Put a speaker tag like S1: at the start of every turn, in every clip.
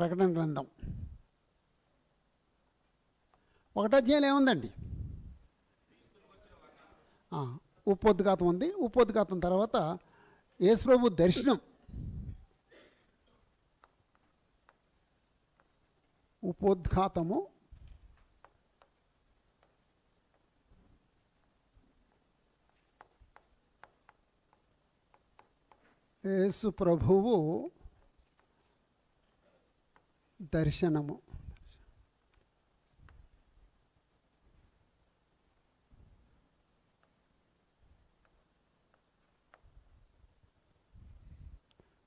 S1: ప్రకటన గ్రంథం. ఒకటో అధ్యాయం ఏముందండి? ఉపోద్ఘాతం ఉంది. ఉపోద్ఘాతం తర్వాత యేసుప్రభు దర్శనం. ఉపోద్ఘాతము యేసు ప్రభువు దర్శనము.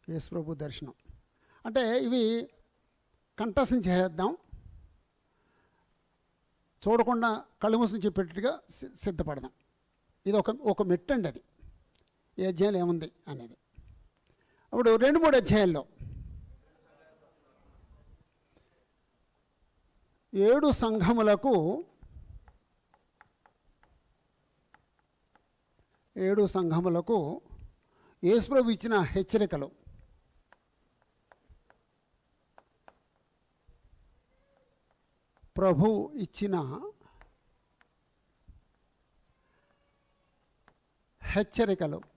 S1: యేసు ప్రభు దర్శనం. అంటే ఇవి కంఠస్థం చేద్దాం చూడకుండా కళ్ళు మూసుని చెప్పేటట్టుగా సి- సిద్ధపడదాం. ఇది ఒక ఒక మెట్టు అండి అది. ఏ అధ్యాయంలో ఏముంది అనేది. అప్పుడు రెండు మూడు అధ్యాయాల్లో ఏడు సంఘములకు ఏడు సంఘములకు యేసుప్రభు ఇచ్చిన హెచ్చరికలు. ప్రభు ఇచ్చిన హెచ్చరికలు.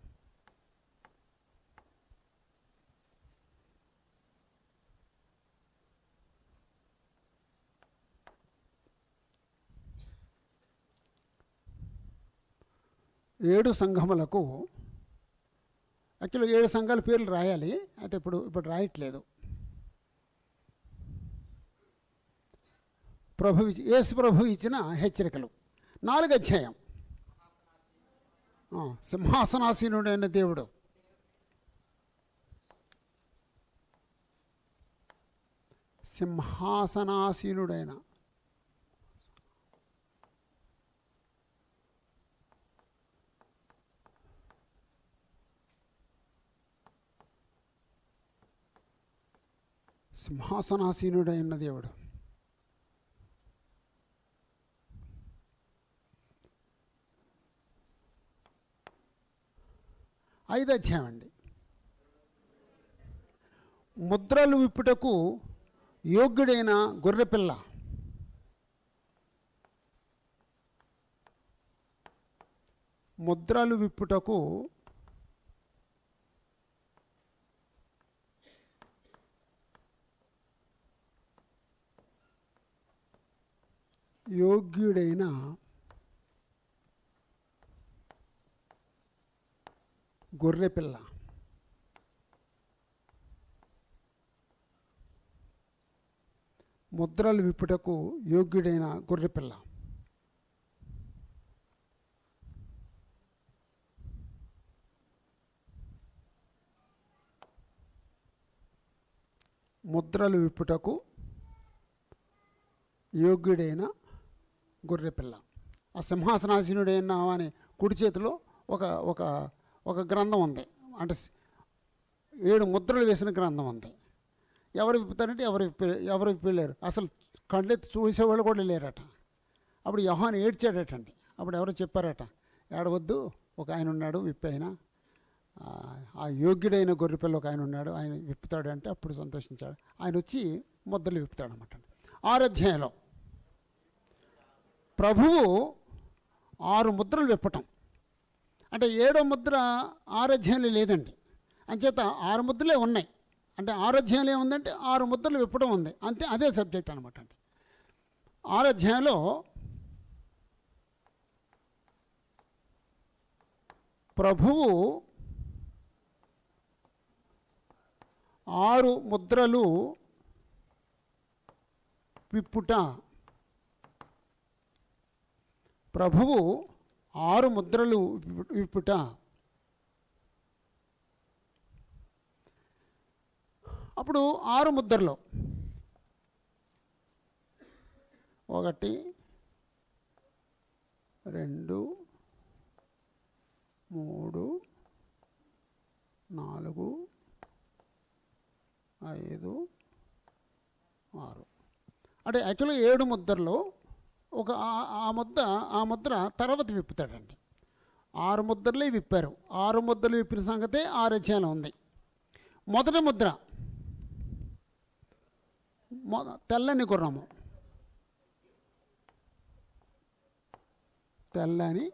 S1: ఏడు సంఘములకు యాక్చువల్గా ఏడు సంఘాల పేర్లు రాయాలి అయితే ఇప్పుడు ఇప్పుడు రాయట్లేదు. ప్రభు యేసు ప్రభు ఇచ్చిన హెచ్చరికలు. నాలుగు అధ్యాయం. సింహాసనాసీనుడైన దేవుడు. సింహాసనాసీనుడైన సింహాసనాసీనుడైన దేవుడు. ఐదు అధ్యాయం అండి. ముద్రలు విప్పుటకు యోగ్యుడైన గొర్రెపిల్ల. ముద్రలు విప్పుటకు యోగ్యుడైన గొర్రెపిల్ల ముద్రలు విప్పుటకు యోగ్యుడైన గొర్రెపిల్ల ముద్రలు విప్పుటకు యోగ్యుడైన గొర్రెపిల్ల ఆ సింహాసనాసీనుడైన అని కుడి చేతిలో ఒక ఒక ఒక గ్రంథం ఉంది. అంటే ఏడు ముద్రలు వేసిన గ్రంథం ఉంది. ఎవరు విప్పుతారంటే ఎవరు ఎవరు విప్పలేరు. అసలు కళ్ళెత్తి చూసేవాళ్ళు కూడా లేరట. అప్పుడు యహాన్ ఏడ్చాడటండి. అప్పుడు ఎవరో చెప్పారట ఏడవద్దు ఒక ఆయన ఉన్నాడు విప్పి ఆయన ఆ, యోగ్యుడైన గొర్రెపిల్ల ఒక ఆయన ఉన్నాడు ఆయన విప్పుతాడు అంటే అప్పుడు సంతోషించాడు. ఆయన వచ్చి ముద్రలు విప్పుతాడు అనమాట ఆరు అధ్యాయంలో ప్రభువు ఆరు ముద్రలు విప్పటం. అంటే ఏడో ముద్ర ఆరు లేదండి. అంచేత ఆరు ముద్రలే ఉన్నాయి. అంటే ఆరు ఏముందంటే ఆరు ముద్రలు విప్పడం ఉంది. అంతే అదే సబ్జెక్ట్ అనమాట అండి. ఆరు ప్రభువు ఆరు ముద్రలు విప్పుట ప్రభువు ఆరు ముద్రలు విప్పుట అప్పుడు ఆరు ముద్రలు. ఒకటి రెండు మూడు నాలుగు ఐదు ఆరు. అంటే యాక్చువల్గా ఏడు ముద్రలో ఒక ఆ- ముద్ద ఆ ముద్ర తర్వాత విప్పుతాడండి. ఆరు ముద్రలే విప్పారు. ఆరు ముద్రలు విప్పిన సంగతే ఆ రచనలో ఉంది. మొదటి ముద్ర. మొ తెల్లని గుర్రము. తెల్లని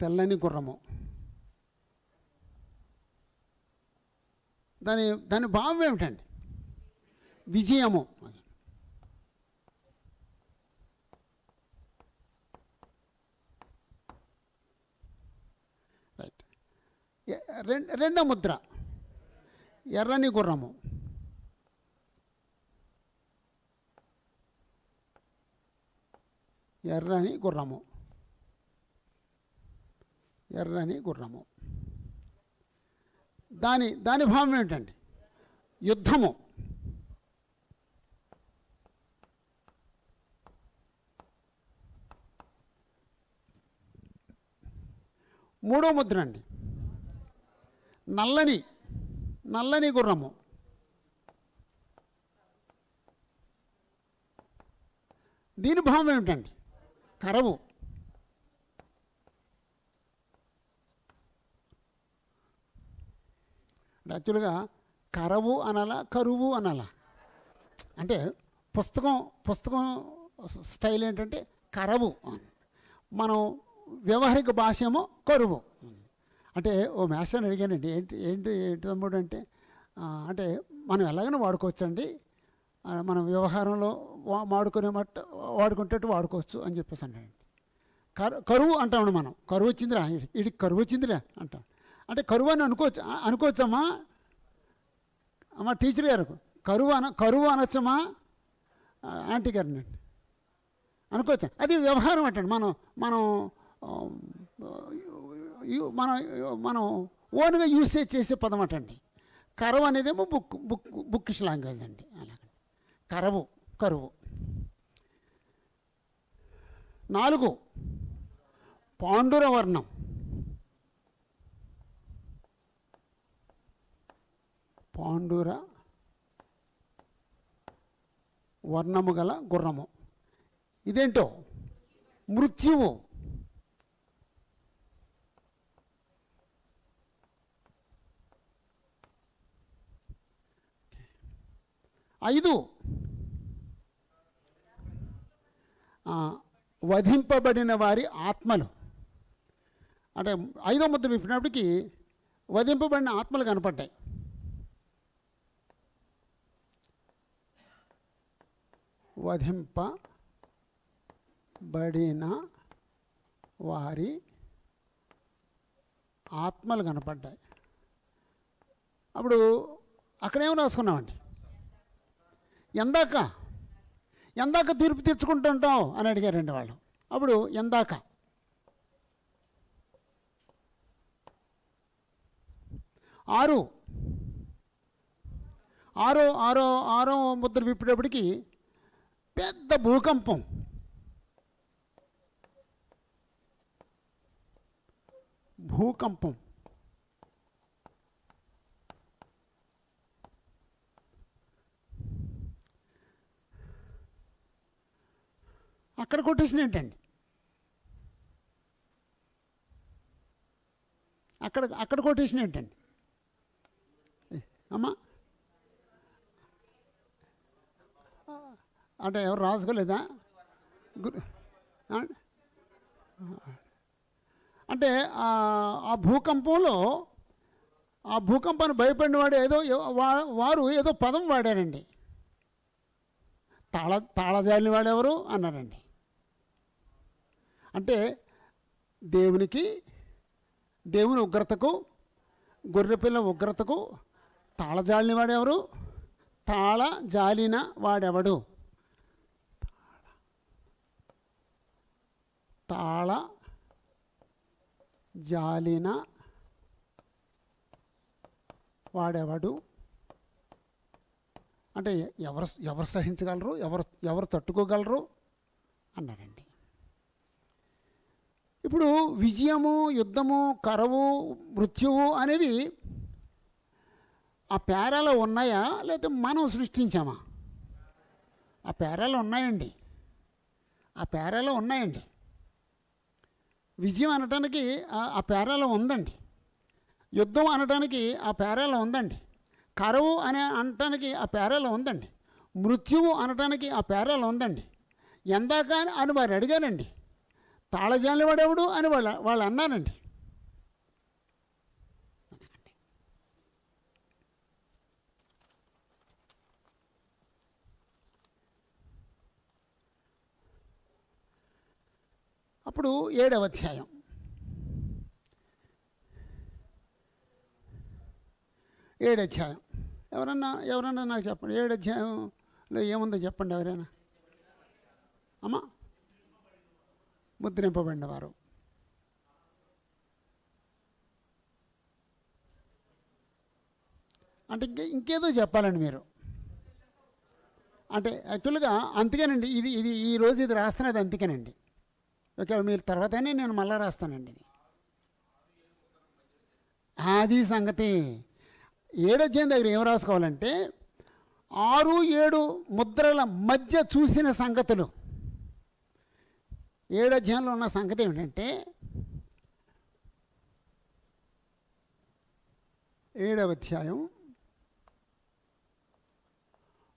S1: తెల్లని గుర్రము. దాని దాని భావం ఏమిటండి? విజయము. రైట్ రెండో ముద్ర. ఎర్రని గుర్రము. ఎర్రని గుర్రము. ఎర్రని గుర్రము. దాని దాని భావం ఏంటండి యుద్ధము. మూడో ముద్ర అండి. నల్లని నల్లని గుర్రము. దీని భావం ఏమిటండి? కరవు. యాక్చువల్గా కరవు అనాలా కరువు అనాలా? అంటే పుస్తకం పుస్తకం స్టైల్ ఏంటంటే కరవు. మనం వ్యవహారిక భాష ఏమో కరువు. అంటే ఓ మేస్టర్ని అడిగానండి ఏంటి ఏంటి ఏంటి తమ్ముడు అంటే అంటే మనం ఎలాగైనా వాడుకోవచ్చండి. మనం వ్యవహారంలో వా- వాడుకునే మట్ట వాడుకుంటట్టు వాడుకోవచ్చు అని చెప్పేసి అన్నాడు కరు కరువు అంటామండి మనం. కరువు వచ్చిందిరా ఇడికి కరువు వచ్చిందిరా అంటాం. అంటే కరువు అని అనుకోవచ్చు అనుకోవచ్చమ్మా. అమ్మ టీచర్ గారు కరువు అన కరువు అనొచ్చమ్మా. ఆంటీ గారిని అనుకోవచ్చు అది వ్యవహారం అంటండి. మనం మనం Um, uh, మనం మనం ఓన్గా యూసేజ్ చేసే పదం అటండి. కరవు అనేదేమో బుక్ బుక్ బుక్కిష్ లాంగ్వేజ్ అండి. అలాగే. కరవు కరువు. నాలుగు. పాండుర వర్ణం పాండుర వర్ణము గల గుర్రము. ఇదేంటో? మృత్యువు. ఐదు. వధింపబడిన వారి ఆత్మలు. అంటే ఐదో ముద్ర విప్పినప్పటికీ వధింపబడిన ఆత్మలు కనపడ్డాయి. వధింపబడిన వారి ఆత్మలు కనపడ్డాయి. అప్పుడు అక్కడేమో రాసుకున్నామండి? ఎందాక? ఎందాక తీర్పు తెచ్చుకుంటుంటావు అని అడిగారండి వాళ్ళు. అప్పుడు ఎందాక? ఆరు. ఆరో ఆరో ఆరో ముద్ర విప్పేటప్పటికి పెద్ద భూకంపం. భూకంపం. అక్కడ కొట్టేసిన ఏంటండి అక్కడ అక్కడ కొట్టేసిన ఏంటండి అమ్మా. అంటే ఎవరు రాసుకోలేదా? అంటే ఆ- భూకంపంలో ఆ భూకంపాన్ని భయపడిన వాడు ఏదో వా- వారు ఏదో పదం వాడారండి. తాళ తాళజాలిన వాడెవరు? అన్నారండి. అంటే దేవునికి దేవుని ఉగ్రతకు గొర్రెపిల్ల ఉగ్రతకు తాళజాలిన వాడెవరు? తాళ జాలిన వాడెవడు? తాళ జాలిన వాడెవడు? అంటే ఎవరు ఎవరు సహించగలరు? ఎవరు ఎవరు తట్టుకోగలరు? అన్నారండి. ఇప్పుడు విజయము యుద్ధము కరవు మృత్యువు అనేవి ఆ పేరాలో ఉన్నాయా? లేకపోతే మనం సృష్టించామా? ఆ పేరాలు ఉన్నాయండి. ఆ పేరాలో ఉన్నాయండి. విజయం అనటానికి ఆ- పేరాలో ఉందండి. యుద్ధం అనటానికి ఆ పేరాలో ఉందండి. కరువు అనే అనటానికి ఆ పేరాలో ఉందండి. మృత్యువు అనటానికి ఆ పేరాలో ఉందండి. ఎందాక అని అని వారు అడిగారండి. తాళజాలి వాడేవాడు అని వాళ్ళ వాళ్ళు అన్నారండి. అప్పుడు ఏడవ అధ్యాయం. ఏడు అధ్యాయం. ఎవరన్నా ఎవరన్నా నాకు చెప్పండి. ఏడు అధ్యాయంలో ఏముందో చెప్పండి ఎవరైనా. అమ్మా! ముద్రింపబడిన వారు అంటే ఇంకే ఇంకేదో చెప్పాలండి మీరు. అంటే యాక్చువల్గా అందుకేనండి ఇది ఇది ఈ రోజు ఇది రాస్తున్నది అందుకేనండి. ఓకే మీరు తర్వాతనే నేను మళ్ళీ రాస్తానండి ఇది. అది సంగతి. ఏడొచ్చిన దగ్గర ఏం రాసుకోవాలంటే ఆరు ఏడు ముద్రల మధ్య చూసిన సంగతులు. ఏడు అధ్యాయంలో ఉన్న సంగతి ఏమిటంటే ఏడవ అధ్యాయం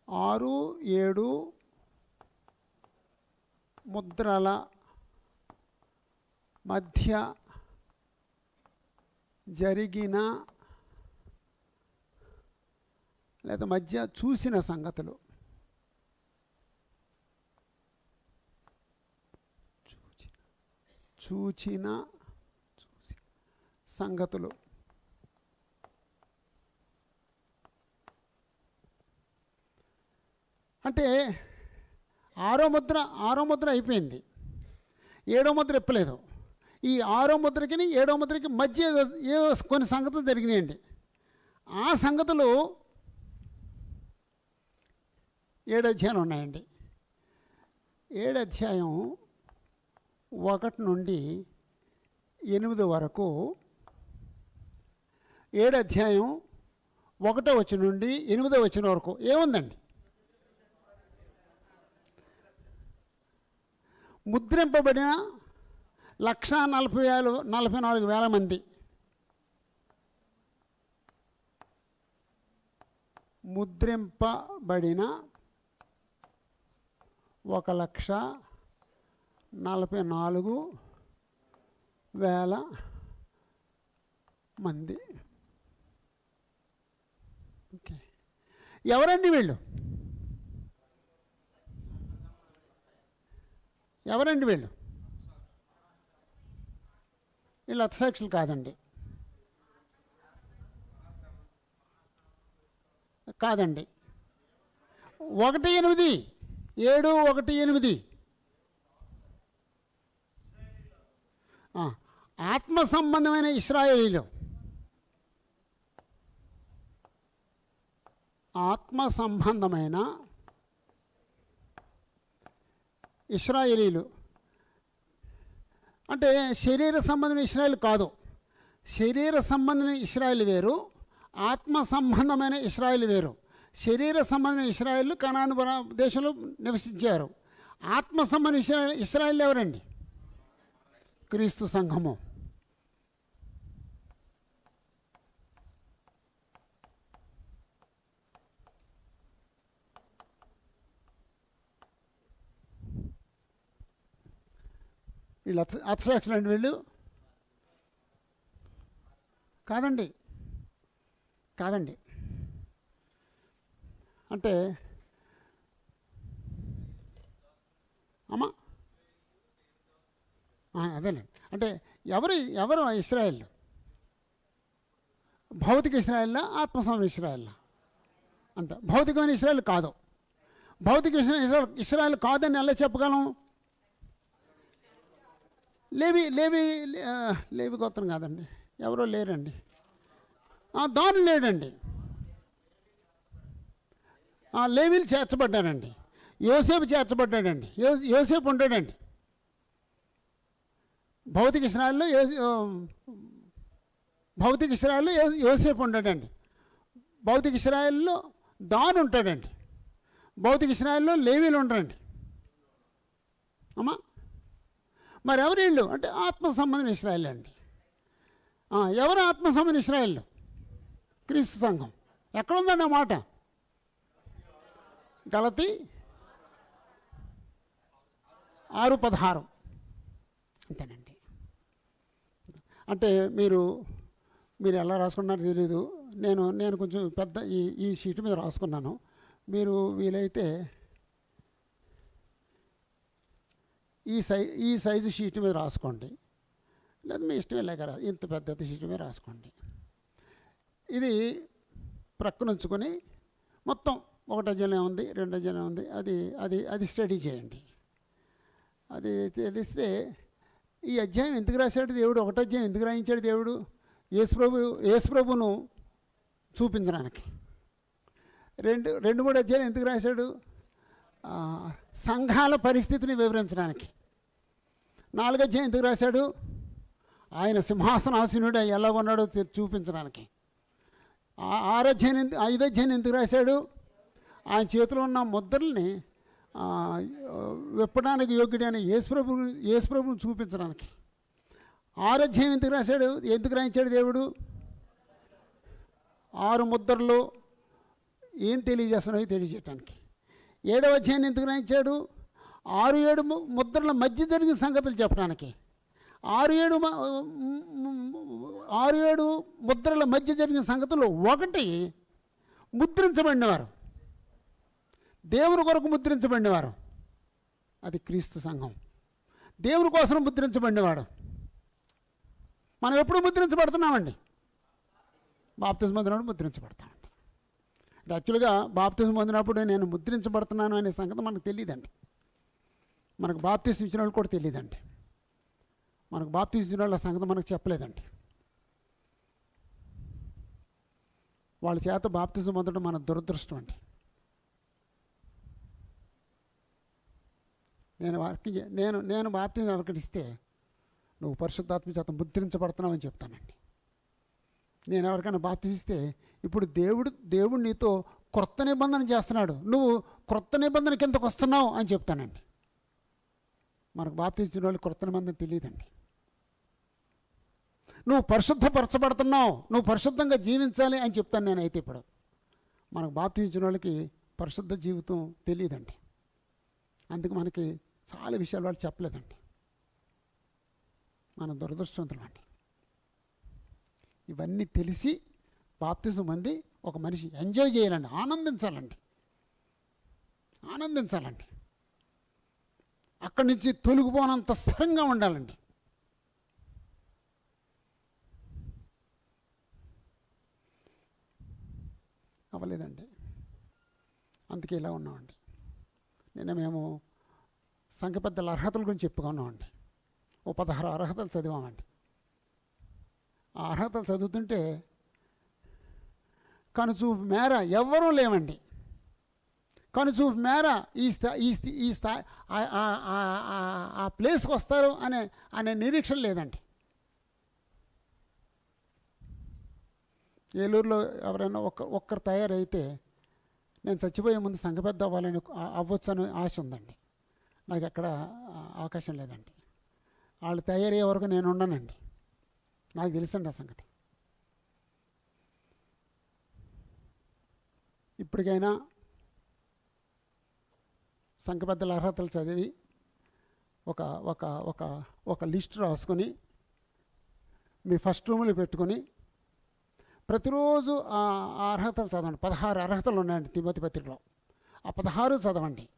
S1: ఆరు ఏడు ముద్రల మధ్య జరిగిన లేదా మధ్య చూసిన సంగతులు చూచిన చూచిన చూసి సంగతులు. అంటే ఆరో ముద్ర ఆరో ముద్ర అయిపోయింది. ఏడో ముద్ర ఎప్పలేదు. ఈ ఆరో ముద్రకి ఏడో ముద్రకి మధ్య ఏదో- కొన్ని సంగతులు జరిగినాయండి. ఆ సంగతులు ఏడు అధ్యాయాలు ఉన్నాయండి. ఏడు అధ్యాయం ఒకటి నుండి ఎనిమిది వరకు ఏడు అధ్యాయం ఒకటో వచ్చిన నుండి ఎనిమిదో వచ్చిన వరకు ఏముందండి? ముద్రింపబడిన లక్ష నలభై వేలు నలభై నాలుగు వేల మంది. ముద్రింపబడిన ఒక లక్ష నలభై నాలుగు వేల మంది. ఓకే. ఎవరండి వీళ్ళు? ఎవరండి వీళ్ళు? వీళ్ళు అర్థసాక్షులు కాదండి. కాదండి. ఒకటి ఎనిమిది. ఏడు ఒకటి ఎనిమిది ఆ, ఆత్మ సంబంధమైన ఇస్రాయేలీలు. ఆత్మ సంబంధమైన ఇస్రాయేలీలు. అంటే శరీర సంబంధమైన ఇస్రాయేల్ కాదు. శరీర సంబంధమైన ఇస్రాయేల్ వేరు ఆత్మ సంబంధమైన ఇస్రాయేల్ వేరు. శరీర సంబంధమైన ఇస్రాయేల్ కణాను దేశంలో నివసించారు. ఆత్మ సంబంధ ఇస్రాయేల్ ఎవరండి? క్రీస్తు సంఘము. వీళ్ళు అథ అథసాక్షులు అండి వీళ్ళు? కాదండి. కాదండి. అంటే అమ్మా అదేనండి. అదేలేండి అంటే ఎవరు ఎవరు ఇస్రాయల్ భౌతిక ఇస్రాయేల్లా ఆత్మస్వామి ఇస్రాయేల్లా అంత. భౌతికమైన ఇస్రాయల్ కాదు. భౌతిక ఇస్రాయల్ ఇస్రాయల్ కాదని ఎలా చెప్పగలం? లేవి లేవి లేవి గోత్రం కాదండి. ఎవరో లేరండి. దాని లేడండి. లేవిలు చేర్చబడ్డారండి. యోసేపు చేర్చబడ్డాడండి. యో యోసేపు ఉంటాడండి భౌతిక స్నాల్లో భౌతిక ఇస్రాయల్లో యోసేపు ఉంటాడండి భౌతిక ఇస్రాయల్లో దాన్ ఉంటాడండి. భౌతిక ఇస్రాయల్లో లేవీలు ఉంటారండి అమ్మా. మరి ఎవరు వీళ్ళు అంటే ఆత్మ సంబంధం ఇస్రాయల్ అండి. ఎవరు ఆత్మ సంబంధం ఇస్రాయల్ క్రీస్తు సంఘం. ఎక్కడుందండి ఆ మాట? గలతి ఆరు పదహారు. అంతేనండి. అంటే మీరు మీరు ఎలా రాసుకున్నారో తెలీదు. నేను నేను కొంచెం పెద్ద ఈ ఈ షీట్ మీద రాసుకున్నాను. మీరు వీలైతే ఈ సై ఈ సైజు షీట్ మీద రాసుకోండి. లేదా మీ ఇష్టమే లేక రా ఇంత పెద్ద షీట్ మీద రాసుకోండి. ఇది ప్రక్కన ఉంచుకొని మొత్తం ఒకటి అధ్యాయం ఉంది రెండు అధ్యాయం ఉంది అది అది అది స్టడీ చేయండి. అది తెలిస్తే ఈ అధ్యాయం ఎందుకు రాశాడు దేవుడు? ఒకటో అధ్యాయం ఎందుకు రాయించాడు దేవుడు? యేసుప్రభు యేసుప్రభును చూపించడానికి. రెండు రెండు మూడు అధ్యాయులు ఎందుకు రాశాడు? సంఘాల పరిస్థితిని వివరించడానికి. నాలుగు అధ్యాయం ఎందుకు రాశాడు? ఆయన సింహాసనాసీనుడు ఎలా ఉన్నాడో చూపించడానికి. ఆ- ఆరు అధ్యాయం ఐదు అధ్యాయం ఎందుకు రాశాడు? ఆయన చేతిలో ఉన్న ముద్రల్ని విప్పడానికి యోగ్యుడైన యేసుప్రభు యేసుప్రభుని చూపించడానికి ఆరు ఎందుకు రాశాడు? ఎందుకు రాయించాడు దేవుడు? ఆరు ముద్రలు ఏం తెలియజేస్తున్నాయో తెలియజేయటానికి. ఏడవ అధ్యాయాన్ని ఎందుకు రాయించాడు? ఆరు ఏడు ముద్రల మధ్య జరిగిన సంగతులు చెప్పడానికి ఆరు ఏడు ఆరు ఏడు ముద్రల మధ్య జరిగిన సంగతులు ఒకటి ముద్రించబడినవారు. దేవుని కొరకు ముద్రించబడినవారు. అది క్రీస్తు సంఘం. దేవుని కోసం ముద్రించబడినవాడు. మనం ఎప్పుడు ముద్రించబడుతున్నామండి? బాప్తిజం పొందినప్పుడు ముద్రించబడతామండి. అంటే యాక్చువల్గా బాప్తిజం పొందినప్పుడు నేను ముద్రించబడుతున్నాను అనే సంగతి మనకు తెలియదండి మనకు బాప్తిజం ఇచ్చిన వాళ్ళు కూడా తెలియదండి మనకు బాప్తిజం ఇచ్చిన వాళ్ళ సంగతి మనకు చెప్పలేదండి. వాళ్ళ చేత బాప్తిజం పొందడం మన దురదృష్టం అండి. నేను నేను నేను బాప్తిజం ఎవరికి నువ్వు పరిశుద్ధాత్మ చేత ముద్రించబడుతున్నావు అని చెప్తానండి. నేను ఎవరికైనా బాప్తిస్తే ఇప్పుడు దేవుడు దేవుడు నీతో క్రొత్త నిబంధన చేస్తున్నాడు. నువ్వు క్రొత్త నిబంధన కిందకు వస్తున్నావు అని చెప్తానండి. మనకు బాప్తించిన వాళ్ళు క్రొత్త నిబంధన తెలియదండి. నువ్వు పరిశుద్ధపరచబడుతున్నావు. నువ్వు పరిశుద్ధంగా జీవించాలి అని చెప్తాను నేనైతే ఇప్పుడు. మనకు బాప్తించిన వాళ్ళకి పరిశుద్ధ జీవితం తెలియదండి. అందుకు మనకి చాలా విషయాలు వాళ్ళు చెప్పలేదండి. మన దురదృష్టవంతులం అండి ఇవన్నీ తెలిసి బాప్తిజం మంది ఒక మనిషి ఎంజాయ్ చేయాలండి. ఆనందించాలండి. ఆనందించాలండి. అక్కడి నుంచి తొలగిపోనంత స్థిరంగా ఉండాలండి. అవ్వలేదండి. అందుకే ఇలా ఉన్నామండి. నిన్న మేము సంఘ పెద్దల అర్హతల గురించి చెప్పుకున్నామండి ఓ పదహారు అర్హతలు చదివామండి. ఆ అర్హతలు చదువుతుంటే కనుచూపు మేర ఎవ్వరూ లేవండి. కనుచూపు మేర ఈ స్థా ఈ స్థి- ఈ ఆ- ప్లేస్కి వస్తారు అనే అనే నిరీక్షణ లేదండి. ఏలూరులో ఎవరైనా ఒక్క ఒక్కరు తయారైతే నేను చచ్చిపోయే ముందు సంఘ పెద్ద అవ్వాలని అవ్వచ్చు అనే ఆశ ఉందండి. నాకు ఎక్కడ అవకాశం లేదండి. వాళ్ళు తయారయ్యే వరకు నేను ఉండనండి నాకు తెలుసండి ఆ సంగతి. ఇప్పటికైనా సంఘ అర్హతలు చదివి ఒక ఒక ఒక ఒక లిస్ట్ రాసుకొని మీ ఫస్ట్ రూమ్లో పెట్టుకొని ప్రతిరోజు ఆ ఆ అర్హతలు చదవండి. పదహారు అర్హతలు ఉన్నాయండి తిమ్మతి పత్రికలో. ఆ పదహారు చదవండి.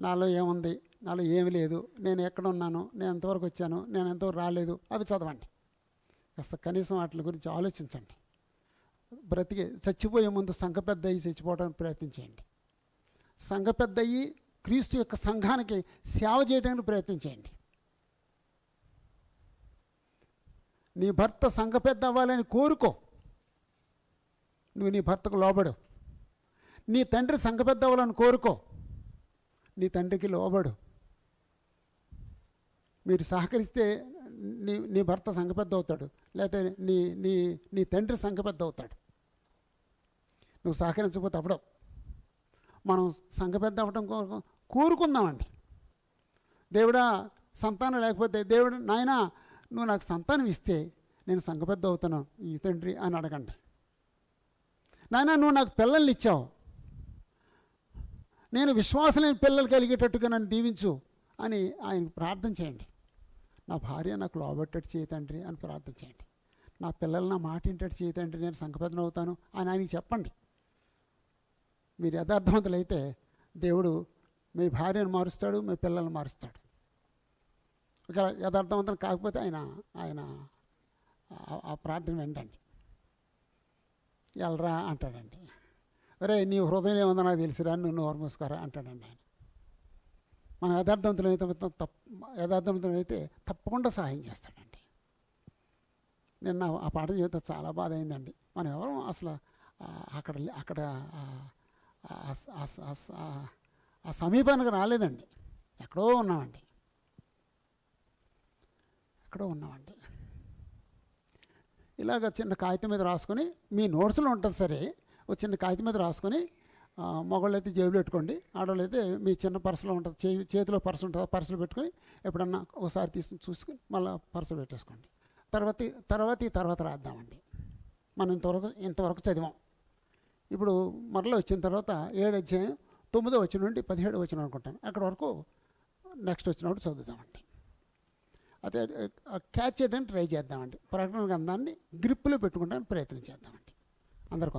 S1: నాలో ఏముంది? నాలో ఏమి లేదు. నేను ఎక్కడ ఉన్నాను నేను ఎంతవరకు వచ్చాను? నేను ఎంతవరకు రాలేదు? అవి చదవండి. కాస్త కనీసం వాటి గురించి ఆలోచించండి. బ్రతికి చచ్చిపోయే ముందు సంఘ పెద్ద అయ్యి చచ్చిపోవడానికి ప్రయత్నించేయండి. సంఘ పెద్ద అయ్యి క్రీస్తు యొక్క సంఘానికి సేవ చేయడానికి ప్రయత్నం చేయండి నీ భర్త సంఘ పెద్ద అవ్వాలని కోరుకో. నువ్వు నీ భర్తకు లోబడు. నీ తండ్రి సంఘ పెద్ద అవ్వాలని కోరుకో. నీ తండ్రికి లోబడు. మీరు సహకరిస్తే నీ నీ భర్త సంఘ పెద్ద అవుతాడు లేకపోతే నీ నీ నీ తండ్రి సంఘ పెద్ద అవుతాడు నువ్వు సహకరించకపోతే అవ్వడం మనం సంఘ పెద్ద అవ్వడం కో- కోరుకుందామండి. దేవుడా సంతానం లేకపోతే దేవుడు నాయనా నువ్వు నాకు సంతానం ఇస్తే నేను సంఘ పెద్ద ఈ తండ్రి అని అడగండి. నాయన నువ్వు నాకు పిల్లల్ని ఇచ్చావు. నేను విశ్వాసం పిల్లలు కలిగేటట్టుగా నన్ను దీవించు అని ఆయన ప్రార్థన చేయండి. నా భార్య నాకు లోబట్టేట్టు చేయతండ్రి అని ప్రార్థన చేయండి. నా పిల్లలు నా మాట ఇంటట్టు చేయతండ్రి నేను సంఘపెద్దన అవుతాను అని ఆయనకి చెప్పండి. మీరు యథార్థవంతులైతే దేవుడు మీ భార్యను మారుస్తాడు మీ పిల్లల్ని మారుస్తాడు. ఇక యథార్థవంతం కాకపోతే ఆయన ఆయన ఆ- ప్రార్థన వెండండి ఎల్రా అంటాడండి. అరే నీ హృదయం ఏముందో నాకు తెలిసిరా? నువ్వు నోరు మూసుకోరా అంటాడండి ఆయన. మనం యథార్థవంతులు అయితే తప్ప యథార్థవంతులు అయితే తప్పకుండా సహాయం చేస్తాడండి. నిన్న ఆ పాట జీవితం చాలా బాధ అయిందండి. మనం ఎవరు అసలు అక్కడ అక్కడ ఆ, సమీపానికి రాలేదండి. ఎక్కడో ఉన్నామండి. ఎక్కడో ఉన్నామండి. ఇలాగ చిన్న కాగితం మీద రాసుకొని మీ నోట్స్లో ఉంటుంది సరే చిన్న కాగితం మీద రాసుకొని మగవాళ్ళు అయితే జేబులో పెట్టుకోండి. ఆడవాళ్ళు అయితే మీ చిన్న పర్సులో ఉంటుంది చేయి చేతిలో పర్సు ఉంటుంది పర్సులు పెట్టుకొని ఎప్పుడన్నా ఒకసారి తీసుకుని చూసుకుని మళ్ళీ పర్సులు పెట్టేసుకోండి. తర్వాత తర్వాత తర్వాత రాద్దామండి. మనం ఇంతవరకు ఇంతవరకు చదివాం. ఇప్పుడు మరలా వచ్చిన తర్వాత ఏడు అధ్యాయం తొమ్మిదో వచ్చిన నుండి పదిహేడు వచ్చిన అనుకుంటాను. అక్కడ వరకు నెక్స్ట్ వచ్చినప్పుడు చదువుదామండి. అదే క్యాచ్ చేయడానికి ట్రై చేద్దామండి. ప్రకటన గ్రంథాన్ని గ్రిప్పులో పెట్టుకోవడానికి ప్రయత్నం చేద్దామండి. అందరికీ